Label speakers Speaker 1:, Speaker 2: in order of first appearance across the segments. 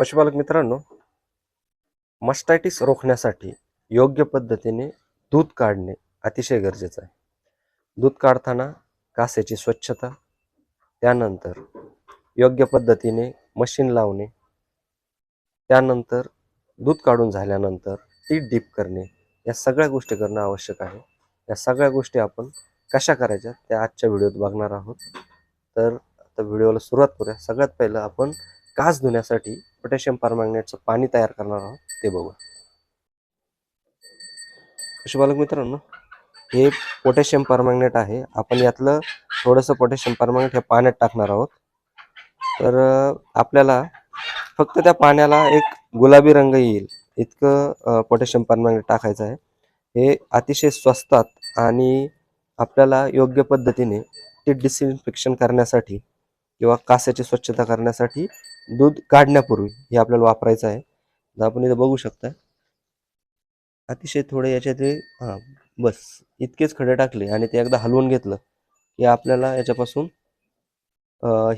Speaker 1: पशुपालक मित्रांनो मस्टायटिस रोखण्यासाठी योग्य पद्धतीने दूध काढणे अतिशय गरजेचं आहे. दूध काढताना कासेची स्वच्छता त्यानंतर योग्य पद्धतीने मशीन लावणे त्यानंतर दूध काढून झाल्यानंतर ती डीप करणे या सगळ्या गोष्टी करणं आवश्यक आहे. या सगळ्या गोष्टी आपण कशा करायच्या त्या आजच्या व्हिडिओत बघणार आहोत. तर आता व्हिडिओला सुरुवात करूया. सगळ्यात पहिलं आपण कास धुण्यासाठी पोटॅशियम परमॅग्नेटचं पाणी तयार करणार आहोत ते बघू पशुपालक मित्रांनो हे पोटॅशियम परमॅग्नेट आहे. आपण यातलं थोडंसं पोटॅशियम परमॅग्नेट हे पाण्यात टाकणार आहोत. तर आपल्याला फक्त त्या पाण्याला एक गुलाबी रंग येईल. इतकं पोटॅशियम परमॅग्नेट टाकायचं आहे. हे अतिशय स्वस्तात आणि आपल्याला योग्य पद्धतीने ते डिसइन्फेक्शन करण्यासाठी किंवा कासाची स्वच्छता करण्यासाठी दूध काढण्यापूर्वी हे आपल्याला वापरायचं आहे. तर आपण इथं बघू शकता. अतिशय थोडे याच्यात हां बस इतकेच खडे टाकले आणि ते एकदा हलवून घेतलं की आपल्याला याच्यापासून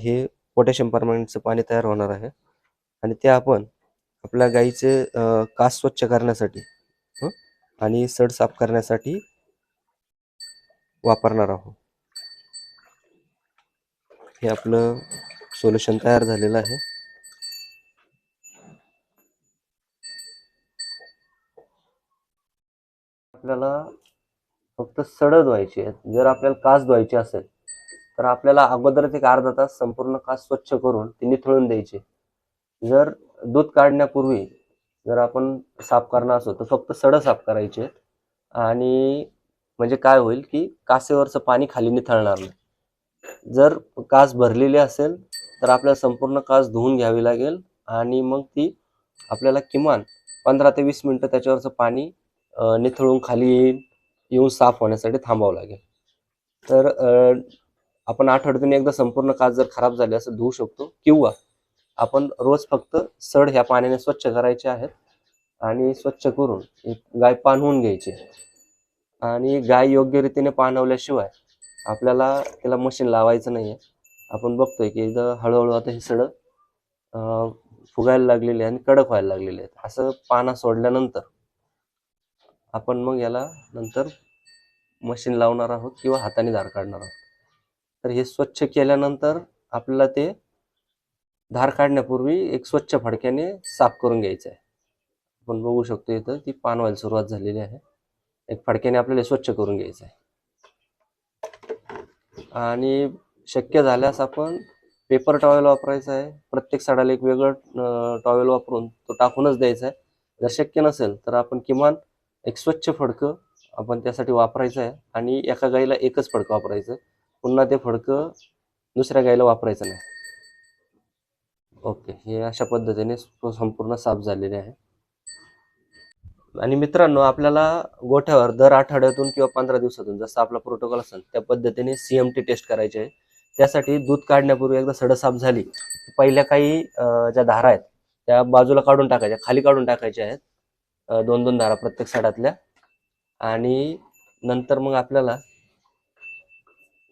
Speaker 1: हे पोटॅशियम परमॅनेंटचं पाणी तयार होणार आहे. आणि ते आपण आपल्या गाईचे कास स्वच्छ करण्यासाठी आणि सड साफ करण्यासाठी वापरणार आहोत. हे आपलं सोल्युशन तयार झालेलं आहे. आपल्याला फक्त सड धुवायची आहेत. जर आपल्याला कास धुवायची असेल तर आपल्याला अगोदरच एक अर्धा तास संपूर्ण कास स्वच्छ करून ती निथळून द्यायची. जर दूध काढण्यापूर्वी जर आपण साफ करणार असो तर फक्त सड साफ करायचे. आणि म्हणजे काय होईल की कासेवरचं पाणी खाली निथळणार नाही. जर कास भरलेली असेल तर आपल्याला संपूर्ण कास धुवून घ्यावी लागेल. आणि मग ती आपल्याला किमान पंधरा ते वीस मिनटं त्याच्यावरचं पाणी निथळून खाली येईल येऊन साफ होण्यासाठी थांबावं लागेल. तर आपण आठवड्यातून एकदा संपूर्ण काच जर खराब झाले असं धुवू शकतो किंवा आपण रोज फक्त सड ह्या पाण्याने स्वच्छ करायचे आहेत आणि स्वच्छ करून गाय पाणवून घ्यायची आणि गाय योग्य रीतीने पाणवल्याशिवाय आपल्याला त्याला मशीन लावायचं नाही आहे आपण बघतोय की इथं हळूहळू आता हे सडं फुगायला लागलेली आहे आणि कडक व्हायला लागलेली आहेत. असं पाना सोडल्यानंतर आपण मग याला नंतर मशीन लावणार आहोत किंवा हाताने धार काढणार आहोत. तर हे स्वच्छ केल्यानंतर आपल्याला ते धार काढण्यापूर्वी एक स्वच्छ फडक्याने साफ करून घ्यायचं आहे. आपण बघू शकतो इथं ती पान व्हायला सुरुवात झालेली आहे. एक फडक्याने आपल्याला स्वच्छ करून घ्यायचं आहे. आणि शक्य झाल्यास आपण पेपर टॉवेल वापरायचा आहे. प्रत्येक साडाला एक वेगळं टॉवेल वापरून तो टाकूनच द्यायचा आहे. जर शक्य नसेल तर आपण किमान एक स्वच्छ फडकं आपण त्यासाठी वापरायचं आहे आणि एका गाईला एकच फडकं वापरायचं. पुन्हा ते फडकं दुसऱ्या गाईला वापरायचं नाही. ओके हे अशा पद्धतीने संपूर्ण साफ झालेले आहे. आणि मित्रांनो आपल्याला गोठ्यावर दर आठवड्यातून किंवा पंधरा दिवसातून जसं आपला प्रोटोकॉल असेल त्या पद्धतीने सीएमटी टेस्ट करायची आहे. त्यासाठी दूध काढण्यापूर्वी एकदा सडं साफ झाली. पहिल्या काही ज्या धारा आहेत त्या बाजूला काढून टाकायच्या खाली काढून टाकायच्या आहेत. दोन दोन धारा प्रत्येक साडातल्या. आणि नंतर मग आपल्याला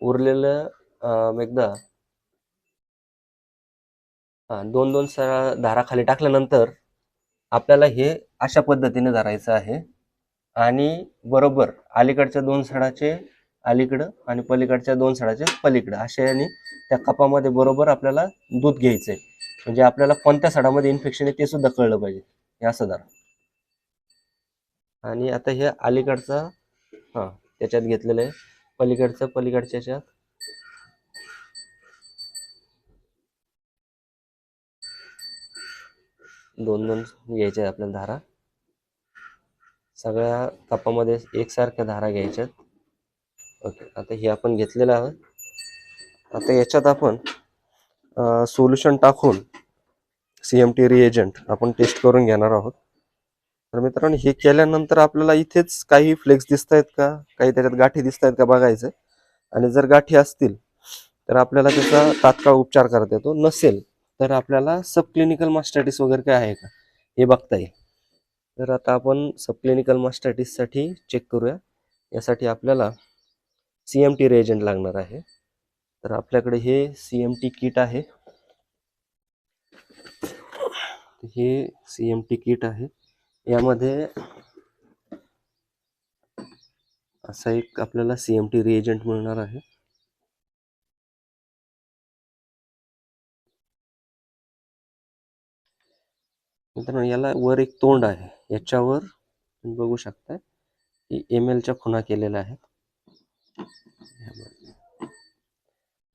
Speaker 1: उरलेलं एकदा हा, दोन दोन सरा धारा खाली टाकल्यानंतर आपल्याला हे अशा पद्धतीने धरायचं आहे. आणि बरोबर अलीकडच्या दोन सडाचे अलीकडं आणि पलीकडच्या दोन सडाचे पलीकडं. असे आणि त्या कपामध्ये बरोबर आपल्याला दूध घ्यायचं आहे म्हणजे आपल्याला कोणत्या सडामध्ये इन्फेक्शन आहे ते सुद्धा कळलं पाहिजे. हे असं धरा. आणि आता हे अलीकडचा हा त्याच्यात घेतलेलं आहे. पलीकडचं पलीकडच्या याच्यात. दोन दोन घ्यायच्या आहेत आपल्याला धारा. सगळ्या कपामध्ये एकसारख्या धारा घ्यायच्यात. ओके आता हे आपण घेतलेलं आहोत आता याच्यात आपण सोल्युशन टाकून सी एम टी रिएजंट आपण टेस्ट करून घेणार आहोत. तर मित्रांनो हे केल्यानंतर आपल्याला इथेच काही फ्लेक्स दिसत आहेत का? काही त्याच्यात गाठी दिसत आहेत का बघायचं. आणि जर गाठी असतील तर आपल्याला त्याचा तात्काळ उपचार करता येतो. नसेल तर आपल्याला सब क्लिनिकल मास्टायटिस वगैरे काय आहे का? हे बघता येईल. तर आता आपण सब क्लिनिकल मास्टायटिससाठी चेक करूया. यासाठी आपल्याला सी एम टी रेजंट लागणार आहे. तर आपल्याकडे हे सी एम टी किट आहे. हे सी एम टी किट आहे. यामध्ये असा एक आपल्याला सी एम टी रिएजंट मिळणार आहे. मित्रांनो याला वर एक तोंड आहे. याच्यावर तुम्ही बघू शकता की एम एलच्या खुणा केलेल्या आहेत.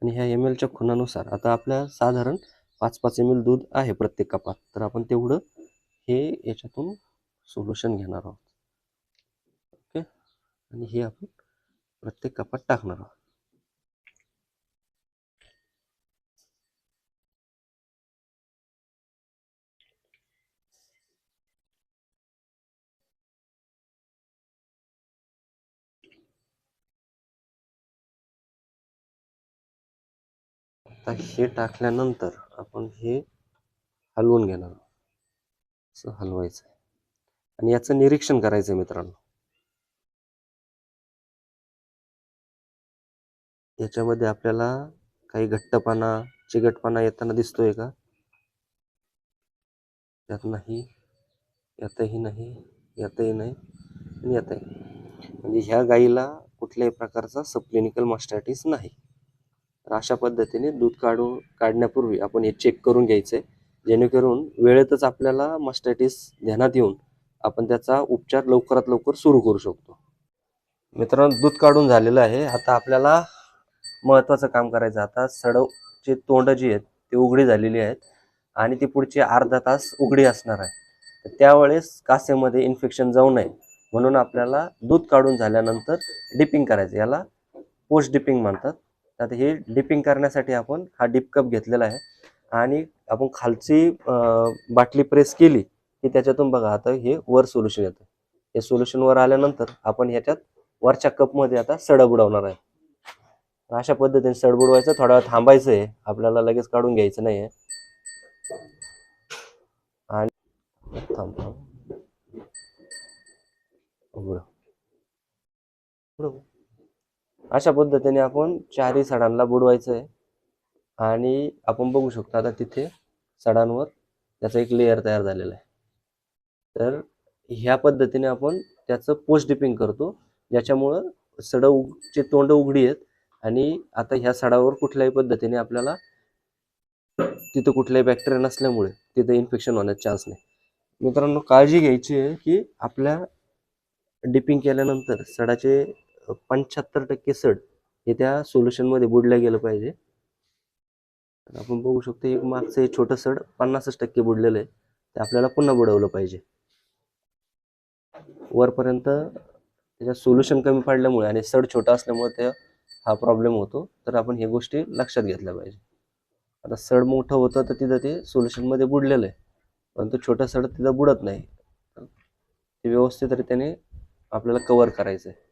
Speaker 1: आणि ह्या एम एलच्या खुणानुसार आता आपल्या साधारण पाच पाच एम एल दूध आहे प्रत्येक कपात. तर आपण तेवढं हे याच्यातून सोल्युशन घेणार आहोत. ओके? आणि हे आपण प्रत्येक कपात टाकणार आहोत. आता हे टाकल्यानंतर आपण हे हलवून घेणार आहोत. असं हलवायचं आणि याचं निरीक्षण करायचं आहे मित्रांनो. याच्यामध्ये आपल्याला काही घट्टपणा चिकटपणा येताना दिसतोय का? यात नाही यातही नाही यातही नाही आणि यातही म्हणजे ह्या गाईला कुठल्याही प्रकारचा सप्लिनिकल मास्टायटिस नाही. तर अशा पद्धतीने दूध काढून काढण्यापूर्वी आपण हे चेक करून घ्यायचंय. जेणेकरून वेळेतच आपल्याला मास्टायटिस ध्यानात येऊन आपण त्याचा उपचार लवकरात लवकर सुरू करू शकतो. मित्रांनो दूध काढून झालेलं आहे. आता आपल्याला महत्वाचं काम करायचं आता सडवचे तोंड जी आहेत ती उघडी झालेली आहेत आणि ती पुढची अर्धा तास उघडी असणार आहे. तर त्यावेळेस कासेमध्ये इन्फेक्शन जाऊ नये. म्हणून आपल्याला दूध काढून झाल्यानंतर डिपिंग करायचं याला पोस्ट डिपिंग म्हणतात. आता हे डिपिंग करण्यासाठी आपण हा डिप कप घेतलेला आहे. आणि आपण खालची बाटली प्रेस केली की त्याच्यातून बघा आता हे वर सोल्युशन येतं. हे सोल्युशन वर आल्यानंतर आपण ह्याच्यात वरच्या कपमध्ये आता सड बुडवणार आहे. अशा पद्धतीने सड बुडवायचं थोडा वेळ थांबायचं आहे आपल्याला लगेच काढून घ्यायचं नाही आहे आणि थांब थांब. अशा पद्धतीने आपण चारही सडांना बुडवायचं आहे आणि आपण बघू शकतो आता तिथे सडांवर त्याचा एक लेअर तयार झालेला आहे. तर ह्या पद्धतीने आपण त्याचं पोस्ट डिपिंग करतो. ज्याच्यामुळं सड उगचे तोंड उघडी आहेत आणि आता ह्या सडावर कुठल्याही पद्धतीने आपल्याला तिथं कुठल्याही बॅक्टेरिया नसल्यामुळे तिथं इन्फेक्शन होण्याचा चान्स नाही. मित्रांनो काळजी घ्यायची आहे की आपल्या डिपिंग केल्यानंतर सडाचे पंच्याहत्तर टक्के सड हे त्या सोल्युशनमध्ये बुडलं गेलं पाहिजे. आपण बघू शकतो एक मागचं हे छोटं सड पन्नासच टक्के बुडलेलं आहे. ते आपल्याला पुन्हा बुडवलं पाहिजे. वरपर्यंत त्याच्यात सोल्युशन कमी पडल्यामुळे आणि सड छोटा असल्यामुळे त्या हा प्रॉब्लेम होतो. तर आपण हे गोष्टी लक्षात घेतल्या पाहिजे. आता सड मोठं होतं तर तिथं ते सोल्युशनमध्ये बुडलेलं आहे. परंतु छोटं सड तिथं बुडत नाही. ते व्यवस्थितरित्याने आपल्याला कवर करायचं आहे